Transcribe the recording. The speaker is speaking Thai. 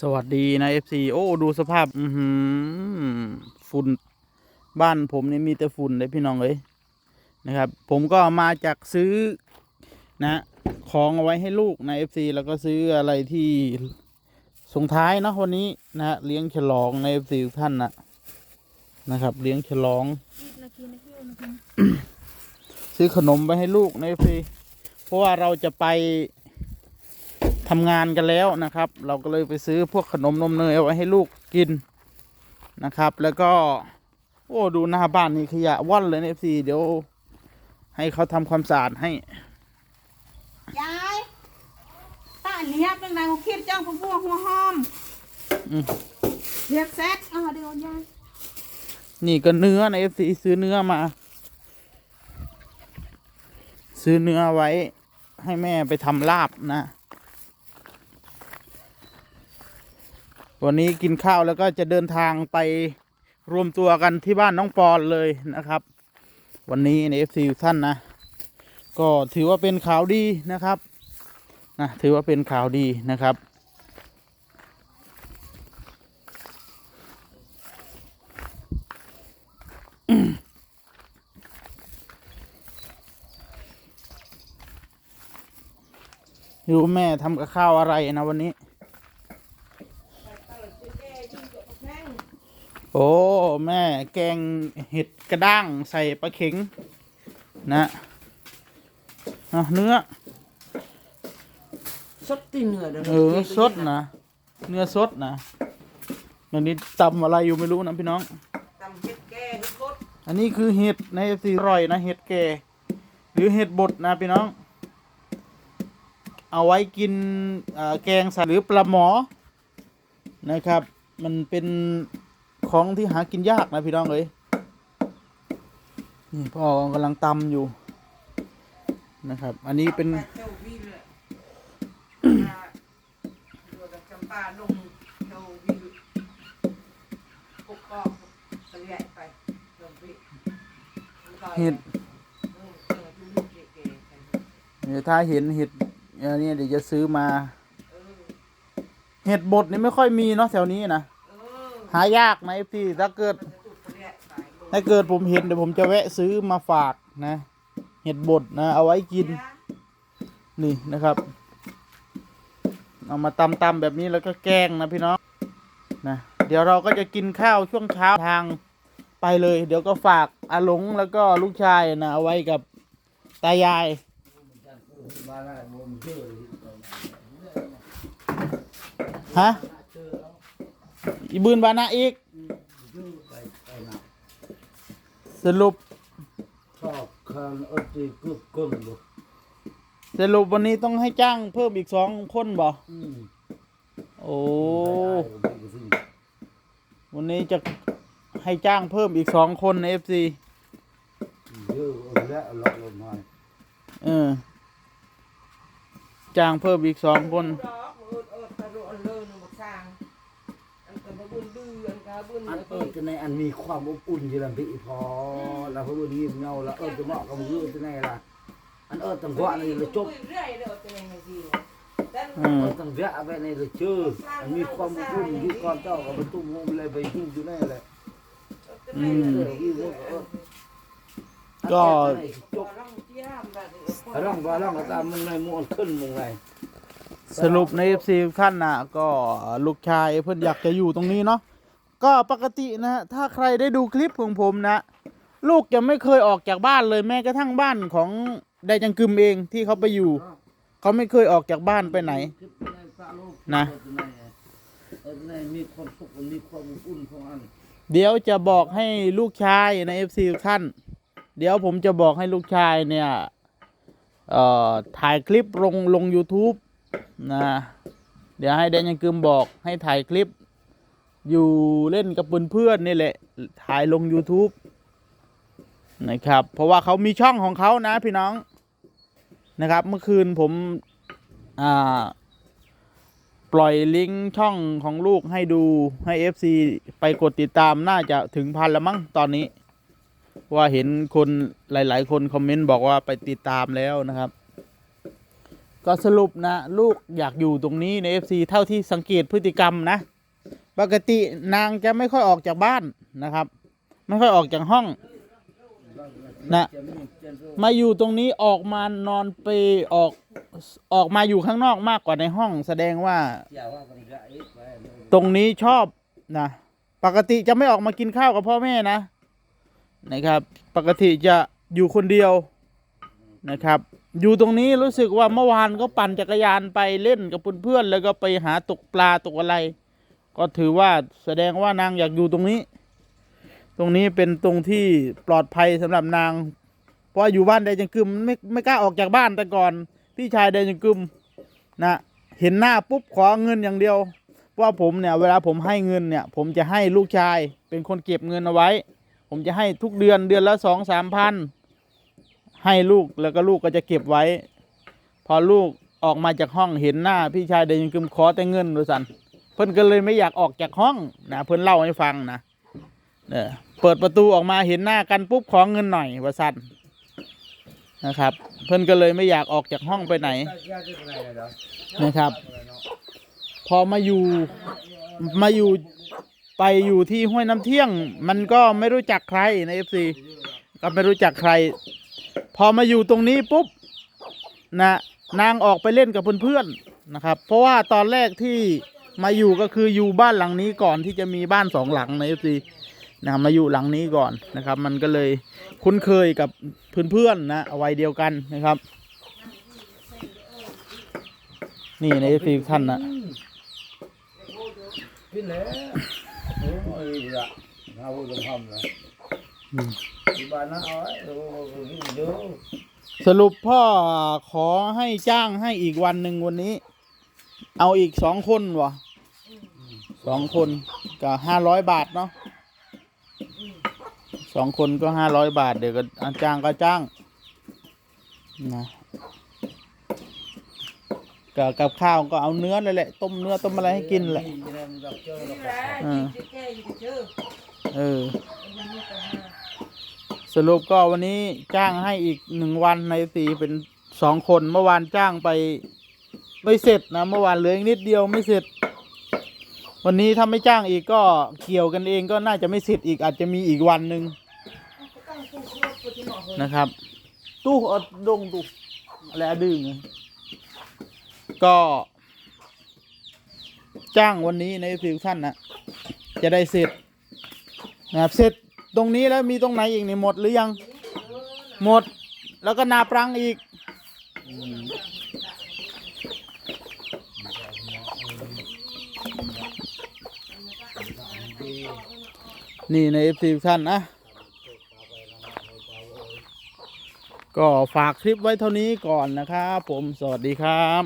สวัสดีนะ FC โอ้ ดูสภาพ อือหือฝุ่นบ้านผมนี่มีแต่ฝุ่นเลยพี่น้องเอ้ยนะครับ ผมก็มาจากซื้อนะ ของเอาไว้ให้ลูกนะ FC แล้วก็ซื้ออะไรที่ส่งท้ายเนอะวันนี้นะฮะเลี้ยงฉลองใน FC ทุกท่านนะนะครับ เลี้ยงฉลอง ซื้อขนมไปให้ลูกใน FC เพราะว่าเราจะไป ทำงานกันแล้วนะครับ เราก็เลยไปซื้อพวกขนมนมเนยเอาไว้ให้ลูกกินนะครับ แล้วก็ โอ้ดูหน้าบ้านนี่ขยะว่อนเลยเอฟซีเดี๋ยว ให้เขาทำความสะอาดให้ยายตาเลียบเป็นไงเขาคิดจ้องพวกหัวหอมอืมเรียบแซดอ่าเดี๋ยวยายนี่ก็เนื้อในเอฟซีซื้อเนื้อมา ซื้อเนื้อไว้ให้แม่ไปทำลาบนะ วันนี้กินข้าวแล้วก็จะเดินทางไปรวมตัวกันที่บ้านน้องปอนเลยนะครับ วันนี้ในเอฟซีท่านนะ ก็ถือว่าเป็นข่าวดีนะครับนะถือว่าเป็นข่าวดีนะครับดูแม่ทำกับข้าวอะไรนะวันนี้ โอ้ แม่แกงเห็ดกระด้างใส่ปลาเข็ง นะอะเนื้อ สดตีเนื้อเด้อเออสดนะ เนื้อสดนะวันนี้ตำอะไรอยู่ไม่รู้นะพี่น้อง ตำเฮ็ดแก่เฮ็ดบดอันนี้คือเห็ดในสีอร่อยนะเห็ดแก่หรือเห็ดบดนะพี่น้อง เอาไว้กินอ่าแกงใส่หรือปลาหมอนะครับ มันเป็น ของที่หากินยากนะพี่น้องเอ้ยนี่พ่อกำลังตำอยู่นะครับ อันนี้เป็นเจ้าเลยปลาเรือกับจำปาลงเจ้าวีกบกอกไปใหญ่ไปลงไปเห็ดเออเออดูลูกเก๋ๆไปเดี๋ยวถ้าเห็นเห็ดอันนี้เดี๋ยวจะซื้อมา เห็ดบดนี่ไม่ค่อยมีเนาะแถวนี้นะ หายากนะพี่ถ้าเกิด ถ้าเกิดผมเห็นเดี๋ยวผมจะแวะซื้อมาฝากนะ เห็ดบดนะ เอาไว้กิน นี่นะครับ เอามาตำตำๆแบบนี้แล้วก็แกงนะพี่น้องนะเดี๋ยวเราก็จะกินข้าวช่วงเช้าทางไปเลย เดี๋ยวก็ฝากอาหลงแล้วก็ลูกชายนะเอาไว้กับตายายฮะ อีบืนบานะอีกสรุป ชอบคันอติกึกกึ่งบ่สรุปวันนี้ต้องให้จ้างเพิ่มอีกสองคนบ่ อืมโอ้ ได้ได้สิวันนี้จะให้จ้างเพิ่มอีกสองคนในเอฟซีเยอะเอาแล้วเอาล็อกลงมาเออ จ้างเพิ่มอีกสองคนดอกเออเออตะโรอันเลิศนึกสร้างอันก็บ่บุญดื้อ อันก็บุญอันเอเอิอดจะในอันมีความอบอุ่นอยู่ลำพี่พอแล้วเพราะว่านี้เงาแล้วเอิดจะเหมาะกับมือจะไหนล่ะอันเอิดตั้งว่านี่เลยจบเรื่อยๆเด้อเป็นยังไงดีแต่อืมเอิดตั้งเยอะไปในเลยเจออันมีความอบอุ่นอยู่ก่อนเจ้ากับประตูมุมเลยไปหิ้งอยู่แน่เลยอืมเออวิวเอิดก็จบร่องเที่ยมแบบนี้ร่องว่าร่องก็ตามมึงไงมวนขึ้นมึงไงสรุปในเอฟซีท่านน่ะก็ลูกชายเพื่อนอยากจะอยู่ตรงนี้เนาะ ก็ปกตินะ ถ้าใครได้ดูคลิปของผมนะ ลูกจะไม่เคยออกจากบ้านเลยแม้กระทั่งบ้านของไดจังกึมเองที่เขาไปอยู่ เขาไม่เคยออกจากบ้านไปไหน นะเออในมีความสุขมีความอุ่นของอันเดี๋ยวจะบอกให้ลูกชายในเอฟซีท่าน เดี๋ยวผมจะบอกให้ลูกชายเนี่ยเอ่อถ่ายคลิปลงลง YouTube นะ เดี๋ยวให้แดนยังกึมบอกให้ถ่ายคลิป อยู่เล่นกับเพื่อนๆนี่แหละ ถ่ายลง YouTube นะครับ เพราะว่าเขามีช่องของเขานะพี่น้องนะครับ เมื่อคืนผมอ่าปล่อยลิงก์ช่องของลูกให้ดูให้ FC ไปกดติดตามน่าจะถึงพันแล้วมั้งตอนนี้ ว่าเห็นคนหลาย ๆ คนคอมเมนต์บอกว่าไปติดตามแล้วนะครับ ก็สรุปนะ ลูกอยากอยู่ตรงนี้ใน FC เท่าที่สังเกตพฤติกรรมนะ ปกตินางจะไม่ค่อยออกจากบ้านนะครับ ไม่ค่อยออกจากห้องนะมาอยู่ตรงนี้ออกมานอนไปออกออกมาอยู่ข้างนอกมากกว่าในห้อง แสดงว่า ตรงนี้ชอบนะปกติจะไม่ออกมากินข้าวกับพ่อแม่นะนะครับ ปกติจะอยู่คนเดียวนะครับ อยู่ตรงนี้รู้สึกว่าเมื่อวานก็ปั่นจักรยานไปเล่นกับเพื่อนๆแล้วก็ไปหาตกปลาตกอะไร ก็ถือว่าแสดงว่านางอยากอยู่ตรงนี้ ตรงนี้เป็นตรงที่ปลอดภัยสำหรับนาง เพราะอยู่บ้านแดจังกึมไม่ไม่กล้าออกจากบ้านแต่ก่อน พี่ชายแดจังกึมนะเห็นหน้าปุ๊บขอเงินอย่างเดียวเพราะว่าผมเนี่ยเวลาผมให้เงินเนี่ย ผมจะให้ลูกชายเป็นคนเก็บเงินเอาไว้ ผมจะให้ทุกเดือนเดือนละสองสามพันให้ลูกแล้วก็ลูกก็จะเก็บไว้ พอลูกออกมาจากห้องเห็นหน้าพี่ชายเดนยังกึมขอแต่เงินดูสัน เพิ่นก็เลยไม่อยากออกจากห้องนะเพิ่นเล่าให้ฟังนะเนี่ยเปิดประตูออกมาเห็นหน้ากันปุ๊บขอเงินหน่อยว่าสันนะครับ เพิ่นก็เลยไม่อยากออกจากห้องไปไหนนะครับ พอมาอยู่มาอยู่ไปอยู่ที่ห้วยน้ำเที่ยง มันก็ไม่รู้จักใครในเอฟซีก็ไม่รู้จักใคร พอมาอยู่ตรงนี้ปุ๊บนะนางออกไปเล่นกับเพื่อนๆนะครับ เพราะว่าตอนแรกที่ มาอยู่ก็คืออยู่บ้านหลังนี้ก่อนที่จะมีบ้านสองหลังในเอฟซีนะมาอยู่หลังนี้ก่อนนะครับ มันก็เลยคุ้นเคยกับเพื่อนๆนะวัยเดียวกันนะครับ นี่ในเอฟซีท่านนะพี่แหล้วโอ้ยละเอาลงทำเลยอืมที่บ้านนะเอาไว้โอ้ยเยอะสรุปพ่อขอให้จ้างให้อีกวันหนึ่งวันนี้ เอาอีกสองคนวะสองคนก็ห้าร้อยบาทเนาะสองคนก็ห้าร้อยบาท เดี๋ยวก็อะจ้างก็จ้างนะกับกับข้าวก็เอาเนื้อเลยแหละ ต้มเนื้อต้มอะไรให้กินแหละนี่แหละที่แก้อยู่เจอเออสรุปก็วันนี้จ้างให้อีกหนึ่งวันในสีเป็นสองคนเมื่อวานจ้างไป ไม่เสร็จนะเมื่อวานเหลืออีกนิดเดียวไม่เสร็จ วันนี้ถ้าไม่จ้างอีกก็เกี่ยวกันเองก็น่าจะไม่เสร็จอีกอาจจะมีอีกวันหนึ่งนะครับ ตู้อาดงตู้อะไรอะดึงก็ จ้างวันนี้ในฟิวชั่นนะจะได้เสร็จนะครับเสร็จตรงนี้แล้วมีตรงไหนอีกนี่หมดหรือยัง หมดแล้วก็นาปรังอีก นี่ในเอฟซีท่านนะก็ฝากคลิปไว้เท่านี้ก่อนนะครับผมสวัสดีครับ